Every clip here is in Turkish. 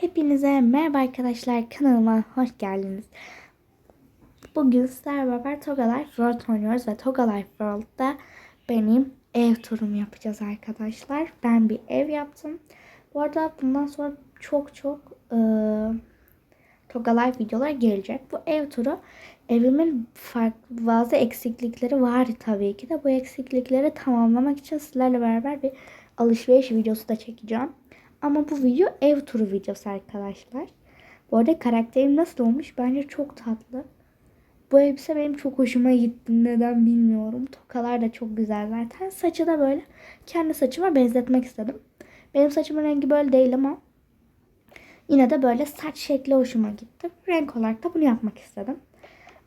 Hepinize merhaba arkadaşlar kanalıma hoş geldiniz. Bugün sizlerle beraber Toga Life World oynuyoruz ve Toga Life World'da benim ev turumu yapacağız arkadaşlar. Ben bir ev yaptım. Bu arada bundan sonra çok çok ıı, Toga Life videolar gelecek. Bu ev turu evimin farklı bazı eksiklikleri var tabii ki de. Bu eksiklikleri tamamlamak için sizlerle beraber bir alışveriş videosu da çekeceğim. Ama bu video ev turu videosu arkadaşlar. Bu arada karakterim nasıl olmuş? Bence çok tatlı. Bu elbise benim çok hoşuma gitti. Neden bilmiyorum. Tokalar da çok güzel zaten. Saçı da böyle kendi saçıma benzetmek istedim. Benim saçımın rengi böyle değil ama yine de böyle saç şekli hoşuma gitti. Renk olarak da bunu yapmak istedim.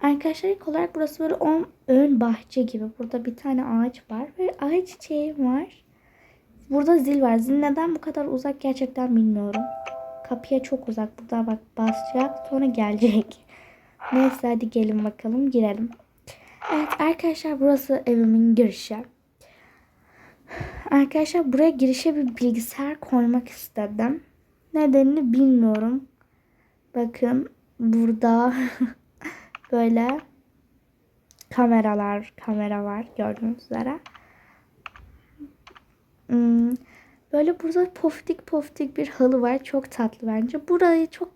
Arkadaşlar ilk olarak burası böyle ön, bahçe gibi. Burada bir tane ağaç var ve ağaç çiçeğim var. Burada zil var. Zil neden bu kadar uzak gerçekten bilmiyorum. Kapıya çok uzak. Burada bak basacak sonra gelecek. Neyse hadi gelin bakalım girelim. Evet arkadaşlar burası evimin girişi. Arkadaşlar buraya girişe bir bilgisayar koymak istedim. Nedenini bilmiyorum. Bakın burada böyle kameralar, kamera var gördüğünüz üzere. Hmm, Böyle burada poftik poftik bir halı var. Çok tatlı bence. Burayı çok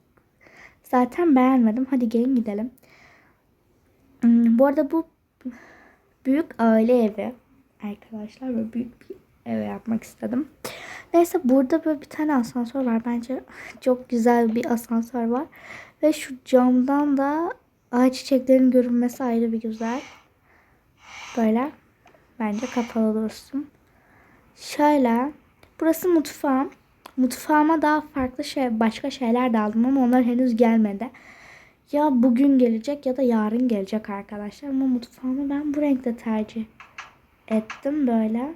zaten beğenmedim. Hadi gelin gidelim. Hmm, Bu arada bu büyük aile evi arkadaşlar. Böyle büyük bir ev yapmak istedim. Neyse burada böyle bir tane asansör var. Bence çok güzel bir asansör var. Ve şu camdan da ağaç çiçeklerin görünmesi ayrı bir güzel. Böyle. Bence kapalı dursun. Şöyle. Burası mutfağım. Mutfağıma daha farklı şey, başka şeyler de aldım ama onlar henüz gelmedi. Ya bugün gelecek ya da yarın gelecek arkadaşlar. Ama mutfağımı ben bu renkte tercih ettim böyle.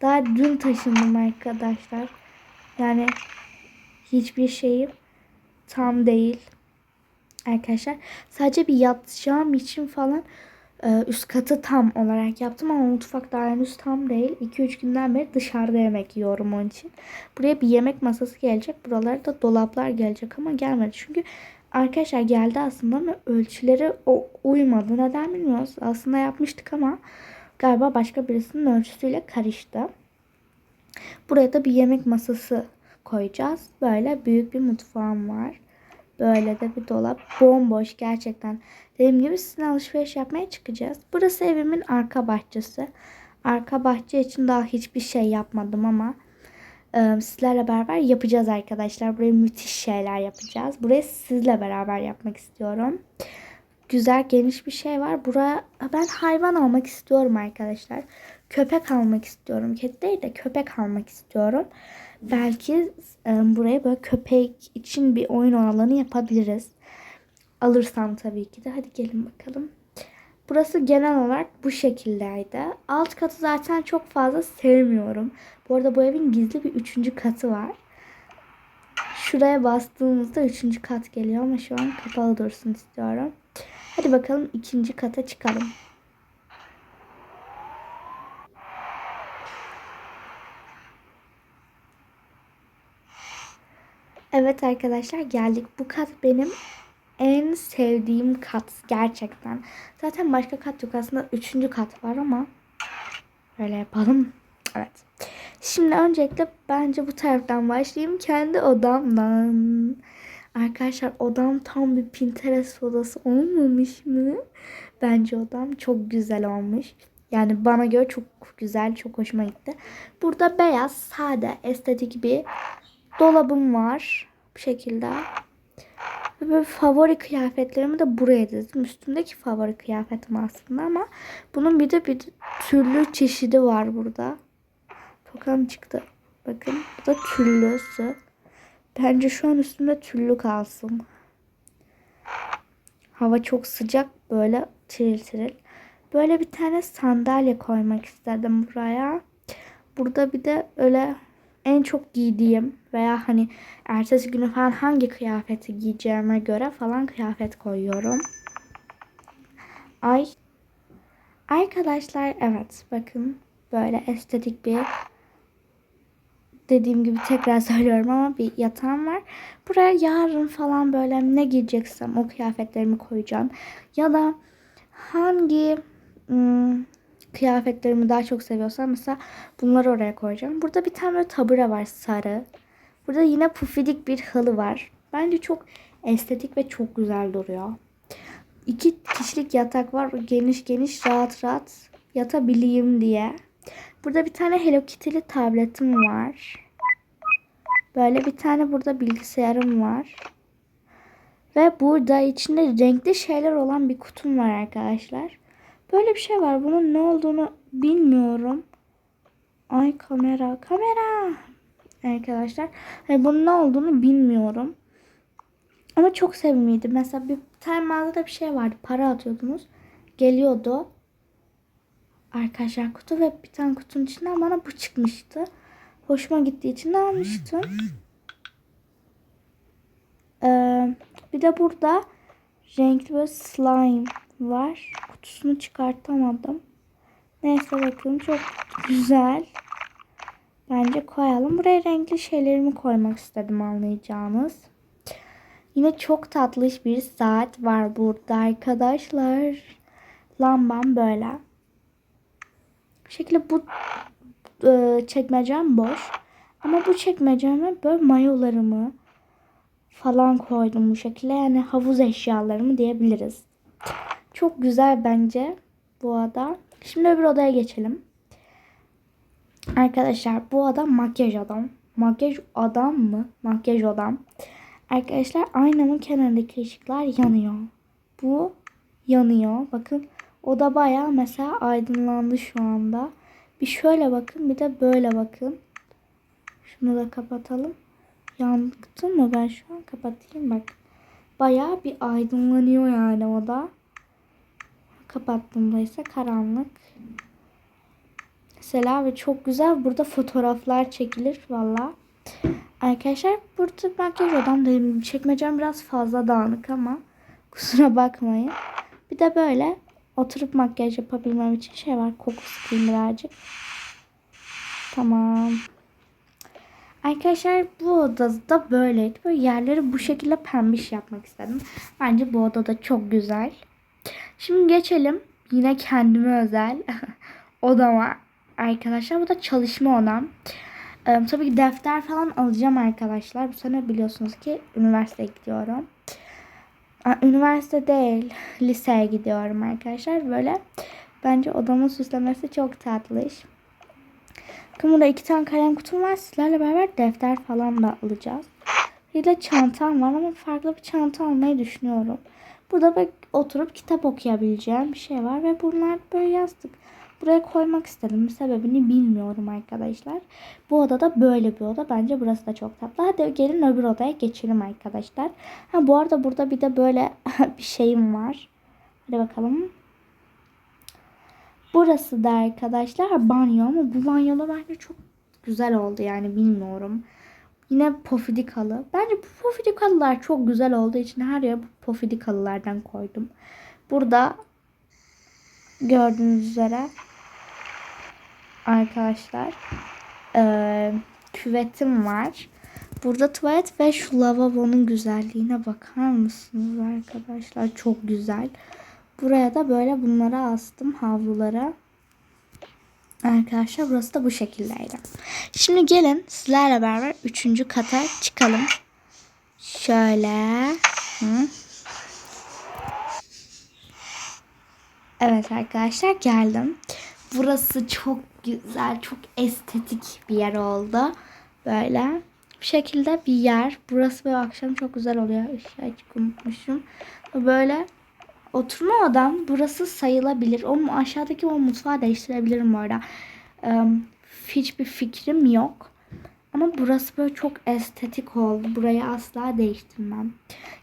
Daha dün taşındım arkadaşlar. Yani hiçbir şeyim tam değil. Arkadaşlar sadece bir yatacağım için falan üst katı tam olarak yaptım ama mutfak henüz tam değil. 2-3 günden beri dışarıda yemek yiyorum onun için. Buraya bir yemek masası gelecek. Buralara da dolaplar gelecek ama gelmedi. Çünkü arkadaşlar geldi aslında ama ölçüleri o uymadı. Neden bilmiyoruz. Aslında yapmıştık ama galiba başka birisinin ölçüsüyle karıştı. Buraya da bir yemek masası koyacağız. Böyle büyük bir mutfağım var. Böyle de bir dolap. Bomboş gerçekten. Dediğim gibi sizin alışveriş yapmaya çıkacağız. Burası evimin arka bahçesi. Arka bahçe için daha hiçbir şey yapmadım ama e, sizlerle beraber yapacağız arkadaşlar. Buraya müthiş şeyler yapacağız. Burayı sizle beraber yapmak istiyorum. Güzel geniş bir şey var. Buraya ben hayvan almak istiyorum arkadaşlar. Köpek almak istiyorum. Kedi değil de köpek almak istiyorum. Belki e, buraya böyle köpek için bir oyun alanı yapabiliriz. Alırsam tabii ki de. Hadi gelin bakalım. Burası genel olarak bu şekildeydi. Alt katı zaten çok fazla sevmiyorum. Bu arada bu evin gizli bir üçüncü katı var. Şuraya bastığımızda üçüncü kat geliyor ama şu an kapalı dursun istiyorum. Hadi bakalım ikinci kata çıkalım. Evet arkadaşlar geldik. Bu kat benim en sevdiğim kat gerçekten. Zaten başka kat yok aslında üçüncü kat var ama böyle yapalım. Evet. Şimdi öncelikle bence bu taraftan başlayayım. Kendi odamdan. Arkadaşlar odam tam bir Pinterest odası olmamış mı? Bence odam çok güzel olmuş. Yani bana göre çok güzel, çok hoşuma gitti. Burada beyaz, sade, estetik bir dolabım var. Bu şekilde. Ve böyle favori kıyafetlerimi de buraya dizdim. Üstümdeki favori kıyafetim aslında ama bunun bir de bir türlü çeşidi var burada. Tokam çıktı. Bakın bu da tüllüsü. Bence şu an üstümde tüllü kalsın. Hava çok sıcak böyle tiril tiril. Böyle bir tane sandalye koymak istedim buraya. Burada bir de öyle en çok giydiğim veya hani ertesi günü falan hangi kıyafeti giyeceğime göre falan kıyafet koyuyorum. Ay arkadaşlar evet bakın böyle estetik bir dediğim gibi tekrar söylüyorum ama bir yatağım var. Buraya yarın falan böyle ne giyeceksem o kıyafetlerimi koyacağım. Ya da hangi ım, kıyafetlerimi daha çok seviyorsam mesela bunları oraya koyacağım. Burada bir tane böyle tabure var sarı. Burada yine pufidik bir halı var. Bence çok estetik ve çok güzel duruyor. İki kişilik yatak var. Geniş geniş rahat rahat yatabileyim diye. Burada bir tane Hello Kitty'li tabletim var. Böyle bir tane burada bilgisayarım var. Ve burada içinde renkli şeyler olan bir kutum var arkadaşlar. Böyle bir şey var. Bunun ne olduğunu bilmiyorum. Ay kamera, kamera. Arkadaşlar. Hani bunun ne olduğunu bilmiyorum. Ama çok sevimliydi. Mesela bir tane mağazada bir şey vardı. Para atıyordunuz. Geliyordu. Arkadaşlar kutu ve bir tane kutunun içinden bana bu çıkmıştı. Hoşuma gittiği için almıştım. Ee, bir de burada renkli böyle slime var. Kutusunu çıkartamadım. Neyse bakın çok güzel. Bence koyalım. Buraya renkli şeylerimi koymak istedim anlayacağınız. Yine çok tatlış bir saat var burada arkadaşlar. Lambam böyle. Bu şekilde bu e, çekmecem boş. Ama bu çekmeceme böyle mayolarımı falan koydum bu şekilde. Yani havuz eşyalarımı diyebiliriz. Çok güzel bence bu oda. Şimdi öbür odaya geçelim. Arkadaşlar bu adam makyaj adam. Makyaj adam mı? Makyaj adam. Arkadaşlar aynamın kenarındaki ışıklar yanıyor. Bu yanıyor. Bakın o da baya mesela aydınlandı şu anda. Bir şöyle bakın bir de böyle bakın. Şunu da kapatalım. Yandı mı ben şu an kapatayım bak. Baya bir aydınlanıyor yani o da. Kapattığımda ise karanlık. Mesela ve çok güzel burada fotoğraflar çekilir valla. Arkadaşlar burada makyaj odam dedim. Çekmecem biraz fazla dağınık ama kusura bakmayın. Bir de böyle oturup makyaj yapabilmem için şey var. Koku sıkayım birazcık. Tamam. Arkadaşlar bu odada böyleydi. Böyle yerleri bu şekilde pembiş yapmak istedim. Bence bu odada çok güzel. Şimdi geçelim yine kendime özel odama. Arkadaşlar bu da çalışma odam. Ee, tabii ki defter falan alacağım arkadaşlar. Bu sene biliyorsunuz ki üniversiteye gidiyorum. Üniversite değil, liseye gidiyorum arkadaşlar. Böyle bence odamın süslemesi çok tatlış. Bakın burada iki tane kalem kutum var. Sizlerle beraber defter falan da alacağız. Bir de çantam var ama farklı bir çanta almayı düşünüyorum. Burada böyle oturup kitap okuyabileceğim bir şey var ve bunlar böyle yazdık. Buraya koymak istedim. Sebebini bilmiyorum arkadaşlar. Bu odada böyle bir oda. Bence burası da çok tatlı. Hadi gelin öbür odaya geçelim arkadaşlar. Ha bu arada burada bir de böyle bir şeyim var. Hadi bakalım. Burası da arkadaşlar banyo ama bu banyoda bence çok güzel oldu yani bilmiyorum. Yine pofidik halı. Bence bu pofidik halılar çok güzel olduğu için her yere bu pofidik halılardan koydum. Burada gördüğünüz üzere arkadaşlar e, küvetim var. Burada tuvalet ve şu lavabonun güzelliğine bakar mısınız arkadaşlar? Çok güzel. Buraya da böyle bunları astım havlulara. Arkadaşlar burası da bu şekildeydi. Şimdi gelin sizlerle beraber üçüncü kata çıkalım. Şöyle. Hı. Evet arkadaşlar geldim. Burası çok güzel, çok estetik bir yer oldu. Böyle bu şekilde bir yer. Burası böyle akşam çok güzel oluyor. Işığı açık unutmuşum. Böyle oturma odam burası sayılabilir. O aşağıdaki o mutfağı değiştirebilirim bu arada. Ee, hiçbir fikrim yok. Ama burası böyle çok estetik oldu. Burayı asla değiştirmem.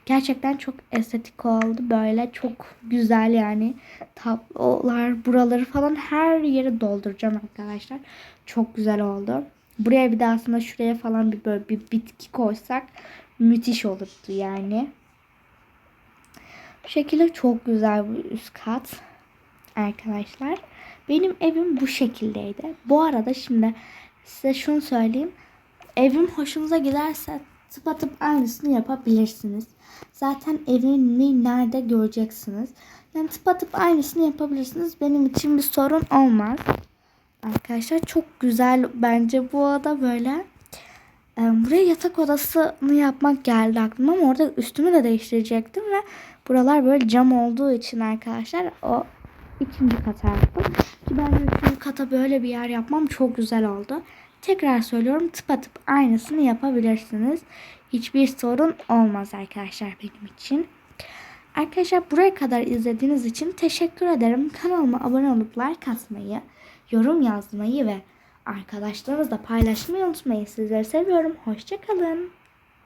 Gerçekten çok estetik oldu. Böyle çok güzel yani. Tablolar, buraları falan her yeri dolduracağım arkadaşlar. Çok güzel oldu. Buraya bir de aslında şuraya falan bir böyle bir bitki koysak müthiş olurdu yani. Bu şekilde çok güzel bu üst kat arkadaşlar. Benim evim bu şekildeydi. Bu arada şimdi size şunu söyleyeyim. evim hoşunuza giderse tıpatıp aynısını yapabilirsiniz. Zaten evimi nerede göreceksiniz. Yani tıpatıp aynısını yapabilirsiniz. Benim için bir sorun olmaz. Arkadaşlar çok güzel bence bu oda böyle. Ee, Buraya yatak odasını yapmak geldi aklıma ama orada üstümü de değiştirecektim ve buralar böyle cam olduğu için arkadaşlar o ikinci kata yaptım. Ki bence üçüncü kata böyle bir yer yapmam çok güzel oldu. Tekrar söylüyorum tıpatıp aynısını yapabilirsiniz. Hiçbir sorun olmaz arkadaşlar benim için. Arkadaşlar buraya kadar izlediğiniz için teşekkür ederim. Kanalıma abone olup like atmayı, yorum yazmayı ve arkadaşlarınızla paylaşmayı unutmayın. Sizleri seviyorum. Hoşçakalın.